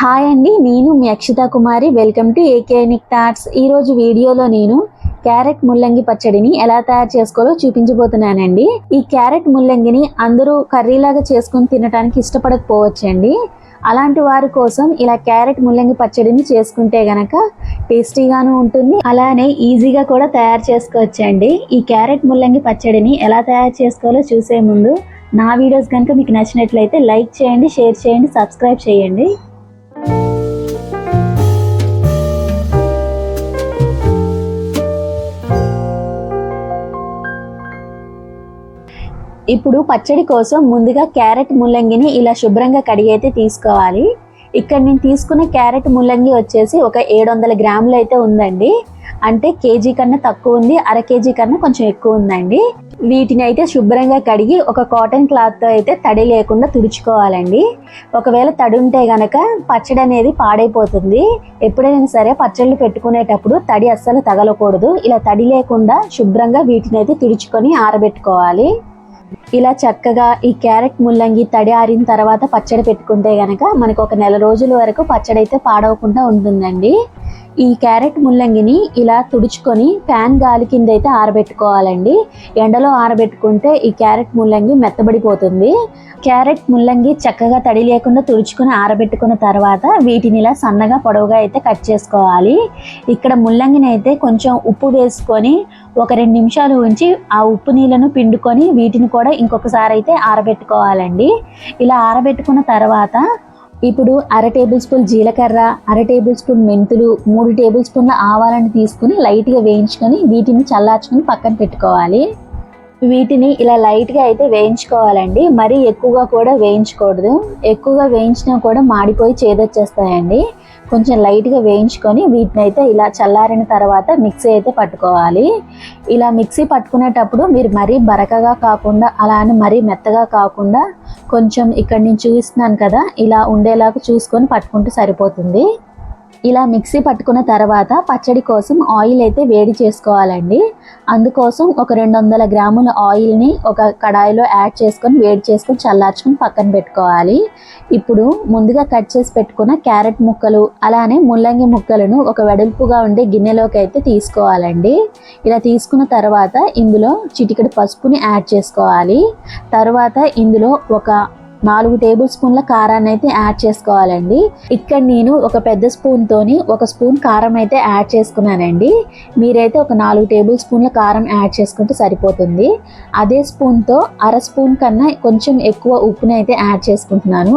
Hi అండి నేను మీ అక్షిత కుమారి. వెల్కమ్ టు ఏకేనిక్ థాట్స్ ఈరోజు వీడియోలో నేను క్యారెట్ ముల్లంగి పచ్చడిని ఎలా తయారు చేసుకోవాలో చూపించబోతున్నానండి. ఈ క్యారెట్ ముల్లంగిని అందరూ కర్రీలాగా చేసుకొని తినడానికి ఇష్టపడకపోవచ్చండి. అలాంటి వారి కోసం ఇలా క్యారెట్ ముల్లంగి పచ్చడిని చేసుకుంటే గనక టేస్టీగాను ఉంటుంది అలానే ఈజీగా కూడా తయారు చేసుకోవచ్చండి. ఈ క్యారెట్ ముల్లంగి పచ్చడిని ఎలా తయారు చేసుకోవాలో చూసే ముందు నా వీడియోస్ కనుక మీకు నచ్చినట్లయితే లైక్ చేయండి షేర్ చేయండి సబ్స్క్రైబ్ చేయండి. ఇప్పుడు పచ్చడి కోసం ముందుగా క్యారెట్ ముల్లంగిని ఇలా శుభ్రంగా కడిగి అయితే తీసుకోవాలి. ఇక్కడ నేను తీసుకున్న క్యారెట్ ముల్లంగి వచ్చేసి ఒక ఏడు వందల గ్రాములు అయితే ఉందండి. అంటే కేజీ కన్నా తక్కువ ఉంది అర కేజీ కన్నా కొంచెం ఎక్కువ ఉందండి. వీటిని అయితే శుభ్రంగా కడిగి ఒక కాటన్ క్లాత్తో అయితే తడి లేకుండా తుడుచుకోవాలండి. ఒకవేళ తడి ఉంటే గనక పచ్చడి అనేది పాడైపోతుంది. ఎప్పుడైనా సరే పచ్చళ్ళు పెట్టుకునేటప్పుడు తడి అస్సలు తగలకూడదు. ఇలా తడి లేకుండా శుభ్రంగా వీటిని అయితే తుడుచుకొని ఆరబెట్టుకోవాలి. ఇలా చక్కగా ఈ క్యారెట్ ముల్లంగి తడి ఆరిన తర్వాత పచ్చడి పెట్టుకుంటే గనక మనకు ఒక నెల రోజుల వరకు పచ్చడి అయితే పాడవకుండా ఉంటుందండి. ఈ క్యారెట్ ముల్లంగిని ఇలా తుడుచుకొని ఫ్యాన్ గాలి కింద అయితే ఆరబెట్టుకోవాలండి. ఎండలో ఆరబెట్టుకుంటే ఈ క్యారెట్ ముల్లంగి మెత్తబడిపోతుంది. క్యారెట్ ముల్లంగి చక్కగా తడి లేకుండా తుడుచుకొని ఆరబెట్టుకున్న తర్వాత వీటిని ఇలా సన్నగా పొడవుగా అయితే కట్ చేసుకోవాలి. ఇక్కడ ముల్లంగిని అయితే కొంచెం ఉప్పు వేసుకొని ఒక రెండు నిమిషాలు ఉంచి ఆ ఉప్పు నీళ్ళను పిండుకొని వీటిని కూడా ఇంకొకసారి అయితే ఆరబెట్టుకోవాలండి. ఇలా ఆరబెట్టుకున్న తర్వాత ఇప్పుడు అర టేబుల్ స్పూన్ జీలకర్ర అర టేబుల్ స్పూన్ మెంతులు మూడు టేబుల్ స్పూన్ల ఆవాలను తీసుకుని లైట్గా వేయించుకొని వీటిని చల్లార్చుకొని పక్కన పెట్టుకోవాలి. వీటిని ఇలా లైట్గా అయితే వేయించుకోవాలండి. మరీ ఎక్కువగా కూడా వేయించకూడదు. ఎక్కువగా వేయించినా కూడా మాడిపోయి చేదొచ్చేస్తాయండి. కొంచెం లైట్గా వేయించుకొని వీటిని అయితే ఇలా చల్లారిన తర్వాత మిక్సీ అయితే పట్టుకోవాలి. ఇలా మిక్సీ పట్టుకునేటప్పుడు మీరు మరీ బరకగా కాకుండా అలా అని మరీ మెత్తగా కాకుండా కొంచెం ఇక్కడ నేను చూపిస్తున్నాను కదా ఇలా ఉండేలాగా చూసుకొని పట్టుకుంటే సరిపోతుంది. ఇలా మిక్సీ పట్టుకున్న తర్వాత పచ్చడి కోసం ఆయిల్ అయితే వేడి చేసుకోవాలండి. అందుకోసం ఒక రెండు వందల గ్రాముల ఆయిల్ని ఒక కడాయిలో యాడ్ చేసుకొని వేడి చేసుకొని చల్లార్చుకొని పక్కన పెట్టుకోవాలి. ఇప్పుడు ముందుగా కట్ చేసి పెట్టుకున్న క్యారెట్ ముక్కలు అలానే ముల్లంగి ముక్కలను ఒక వెడల్పుగా ఉండే గిన్నెలోకి అయితే తీసుకోవాలండి. ఇలా తీసుకున్న తర్వాత ఇందులో చిటికెడు పసుపుని యాడ్ చేసుకోవాలి. తర్వాత ఇందులో ఒక నాలుగు టేబుల్ స్పూన్ల కారాన్ని అయితే యాడ్ చేసుకోవాలండి. ఇక్కడ నేను ఒక పెద్ద స్పూన్తోని ఒక స్పూన్ కారం అయితే యాడ్ చేసుకున్నానండి. మీరైతే ఒక నాలుగు టేబుల్ స్పూన్ల కారం యాడ్ చేసుకుంటే సరిపోతుంది. అదే స్పూన్తో అర స్పూన్ కన్నా కొంచెం ఎక్కువ ఉప్పుని అయితే యాడ్ చేసుకుంటున్నాను.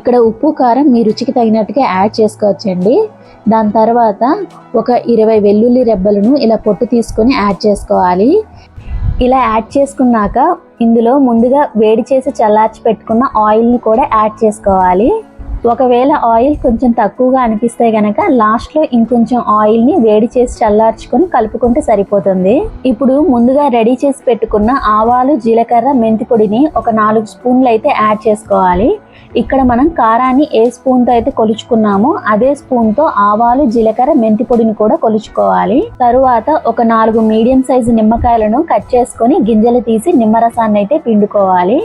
ఇక్కడ ఉప్పు కారం మీ రుచికి తగినట్టుగా యాడ్ చేసుకోవచ్చండి. దాని తర్వాత ఒక ఇరవై వెల్లుల్లి రెబ్బలను ఇలా పొట్టు తీసుకొని యాడ్ చేసుకోవాలి. ఇలా యాడ్ చేసుకున్నాక ఇందులో ముందుగా వేడి చేసి చల్లార్చి పెట్టుకున్న ఆయిల్ని కూడా యాడ్ చేసుకోవాలి. ఒకవేళ ఆయిల్ కొంచెం తక్కువగా అనిపిస్తే గనక లాస్ట్లో ఇంకొంచెం ఆయిల్ని వేడి చేసి చల్లార్చుకొని కలుపుకుంటే సరిపోతుంది. ఇప్పుడు ముందుగా రెడీ చేసి పెట్టుకున్న ఆవాలు జీలకర్ర మెంతి పొడిని ఒక నాలుగు స్పూన్లు అయితే యాడ్ చేసుకోవాలి. ఇక్కడ మనం కారాన్ని ఏ స్పూన్తో అయితే కొలుచుకున్నామో అదే స్పూన్తో ఆవాలు జీలకర్ర మెంతి పొడిని కూడా కొలుచుకోవాలి. తరువాత ఒక నాలుగు మీడియం సైజు నిమ్మకాయలను కట్ చేసుకొని గింజలు తీసి నిమ్మరసాన్ని అయితే పిండుకోవాలి.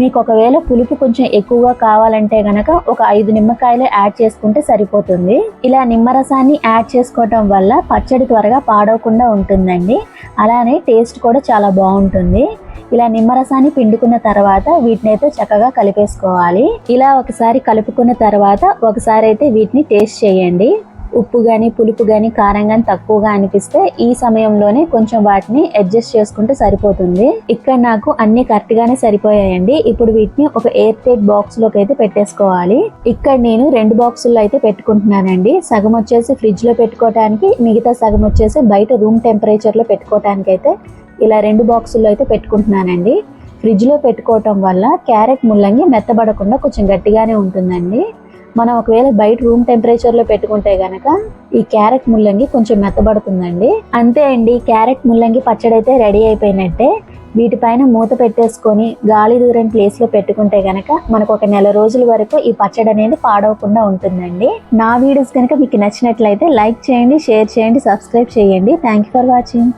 మీకు ఒకవేళ పులుపు కొంచెం ఎక్కువగా కావాలంటే గనక ఒక ఐదు నిమ్మకాయలు యాడ్ చేసుకుంటే సరిపోతుంది. ఇలా నిమ్మరసాన్ని యాడ్ చేసుకోవటం వల్ల పచ్చడి త్వరగా పాడవకుండా ఉంటుందండి. అలానే టేస్ట్ కూడా చాలా బాగుంటుంది. ఇలా నిమ్మరసాన్ని పిండుకున్న తర్వాత వీటిని అయితే చక్కగా కలిపేసుకోవాలి. ఇలా ఒకసారి కలుపుకున్న తర్వాత ఒకసారి అయితే వీటిని టేస్ట్ చేయండి. ఉప్పు కానీ పులుపు కానీ కారం కానీ తక్కువగా అనిపిస్తే ఈ సమయంలోనే కొంచెం వాటిని అడ్జస్ట్ చేసుకుంటే సరిపోతుంది. ఇక్కడ నాకు అన్ని కరెక్ట్ గానే సరిపోయాయండి. ఇప్పుడు వీటిని ఒక ఎయిర్ టైట్ బాక్స్లోకి అయితే పెట్టేసుకోవాలి. ఇక్కడ నేను రెండు బాక్సుల్లో అయితే పెట్టుకుంటున్నానండి. సగం వచ్చేసి ఫ్రిడ్జ్లో పెట్టుకోవటానికి మిగతా సగం వచ్చేసి బయట రూమ్ టెంపరేచర్లో పెట్టుకోవటానికి అయితే ఇలా రెండు బాక్సుల్లో అయితే పెట్టుకుంటున్నానండి. ఫ్రిడ్జ్లో పెట్టుకోవటం వల్ల క్యారెట్ ముల్లంగి మెత్తబడకుండా కొంచెం గట్టిగానే ఉంటుందండి. మనం ఒకవేళ బయట రూమ్ టెంపరేచర్లో పెట్టుకుంటే గనక ఈ క్యారెట్ ముల్లంగి కొంచెం మెత్తబడుతుందండి. అంతే అండి క్యారెట్ ముల్లంగి పచ్చడి అయితే రెడీ అయిపోయినట్టే. వీటిపైన మూత పెట్టేసుకొని గాలి దూరం ప్లేస్లో పెట్టుకుంటే గనక మనకు ఒక నెల రోజుల వరకు ఈ పచ్చడి అనేది పాడవకుండా ఉంటుందండి. నా వీడియోస్ కనుక మీకు నచ్చినట్లయితే లైక్ చేయండి షేర్ చేయండి సబ్స్క్రైబ్ చేయండి. Thank you for watching